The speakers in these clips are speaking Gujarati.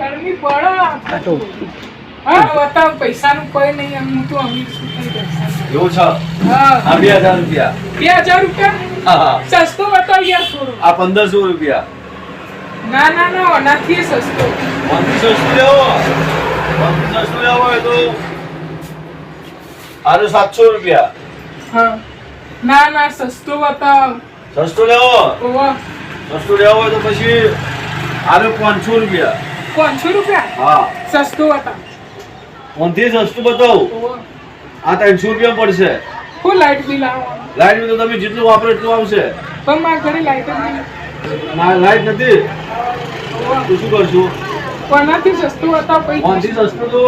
ગરમી પડે. હા બતાવ પૈસાનું કોઈ નહીં એમ તો અમીર છું કઈ પૈસા એવું છે? હા. આ બે હજાર રૂપિયા. બે હજાર રૂપિયા? હા, હા. સસ્તો બતાવ યાર થોડો. આ પંદરસો રૂપિયા. ના ના ના ઓનાથી સસ્તો. પંદરસો શું લેવો. પંદરસો લેવો હોય તો આનો સાતસો રૂપિયા. હા. ના ના સસ્તો બતાવ. સસ્તો લેવો. સસ્તો લેવો હોય તો પછી આનો પાંચસો રૂપિયા. પાંચસો રૂપિયા? હા. સસ્તો હતા. ઓનથી સસ્તું બતાવું. આ ત્રણસો રૂપિયા પડશે. ફૂલ લાઈટ બિલ આવવાનું લાઈટ બિલ તો તમે જેટલું વાપરો એટલું આવશે. પણ મારા ઘરે લાઈટ જ લાઈટ નથી. તો શું કરશું? કોનાથી સસ્તું હતા પૈસા? પૈસા સસ્તું તો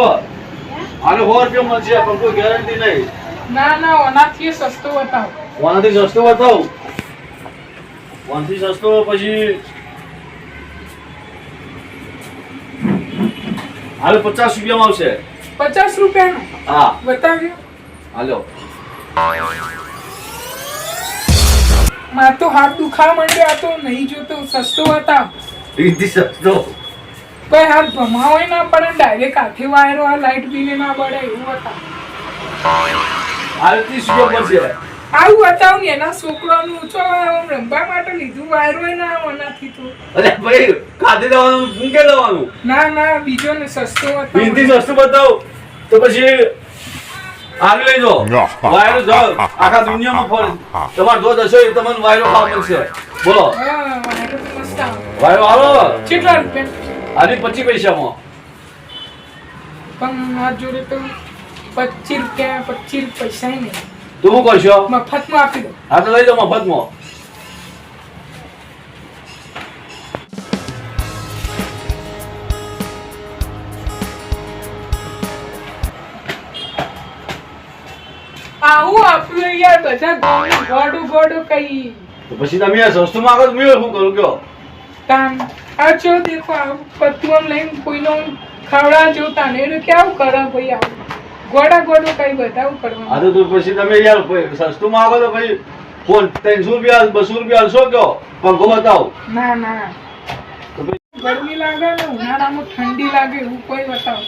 આનો સો રૂપિયા મળશે પણ કોઈ ગેરંટી નહીં. ના ના ઓનાથી સસ્તો બતાવ. ઓનાથી સસ્તો બતાવું. ઓનથી સસ્તો પછી હાલ પચાસ રૂપિયામાં આવશે. પચાસ રૂપિયાનો? હા. બતાવ્યો હાલો. માર તો હાથ દુખા માંડ્યો આ તો નહીં જોતો સસ્તો હતા. રીતિ સસ્તો. કોઈ હાથ ભમાવો ના પડે ડાયરેક્ટ હાથે વાયરો આ લાઈટ બિલ ના પડે એવું હતા. ત્રીસ રૂપિયા પડશે. આવું બતાવું ને એના છોકરાનું ચો આમ રમવા માટે લીધું વાયરો ના આનાથી તો. અરે ભાઈ ખાધી દેવાનું ભૂંકે દેવાનું ના ના બીજો ને સસ્તો બતાવ. સસ્તું બતાવું. તો પછી આવી લઈ જાઓ વાયરો જાઓ આખા દુનિયામાં ફરે. તમારે જો દશો એ તમને વાયરો ખાવા મળશે. બોલો. વાયરો તો આવે. વાયરો કેટલા રૂપિયા? આની પચીસ પૈસામાં. પણ મારા જોડે તો પચીસ રૂપિયા પચીસ પૈસા નહીં. તું શું કરશો મફતમાં આપી દો. હા તો લઈ લો મફતમાં આવું આપ્યું યાર બધા ગોડું ગોડું કઈ. તો પછી તમે આ સસ્તું માંગો તો મેં શું કરું કયો તાન આ જો દેખો આ પત્તું આમ લઈને કોઈનો ખવડા જોતા તાને. એટલે કેવું કરે ભાઈ આવું ગોડા ગોડું કઈ બતાવું પડવાનું આ તો તું પછી તમે યાર સસ્તું માંગો તો ભાઈ ફોન ત્રણસો રૂપિયા બસો રૂપિયા હાલશો કયો પંખો બતાવો. ના ના. ગરમી લાગે ને ઉનાળામાં ઠંડી લાગે એવું કોઈ બતાવો.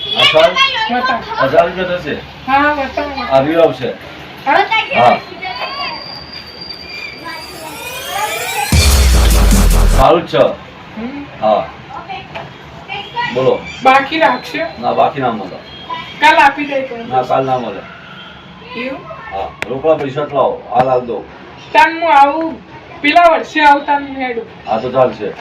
બતાવો. હજાર રૂપિયા થશે? હા બતાવો. આવી આવશે. હા? હા. સારું છે. હા. બોલો. બાકી રાખશે? ના બાકી ના મળે. કાલ આપી દે તો ના કાલ ના મળે. એવું? હા રોકડા પૈસા લાવો હાલ હાલ દો. તાન હું આવું પેલા વર્ષે આવતા મેળું હા તો ચાલશે.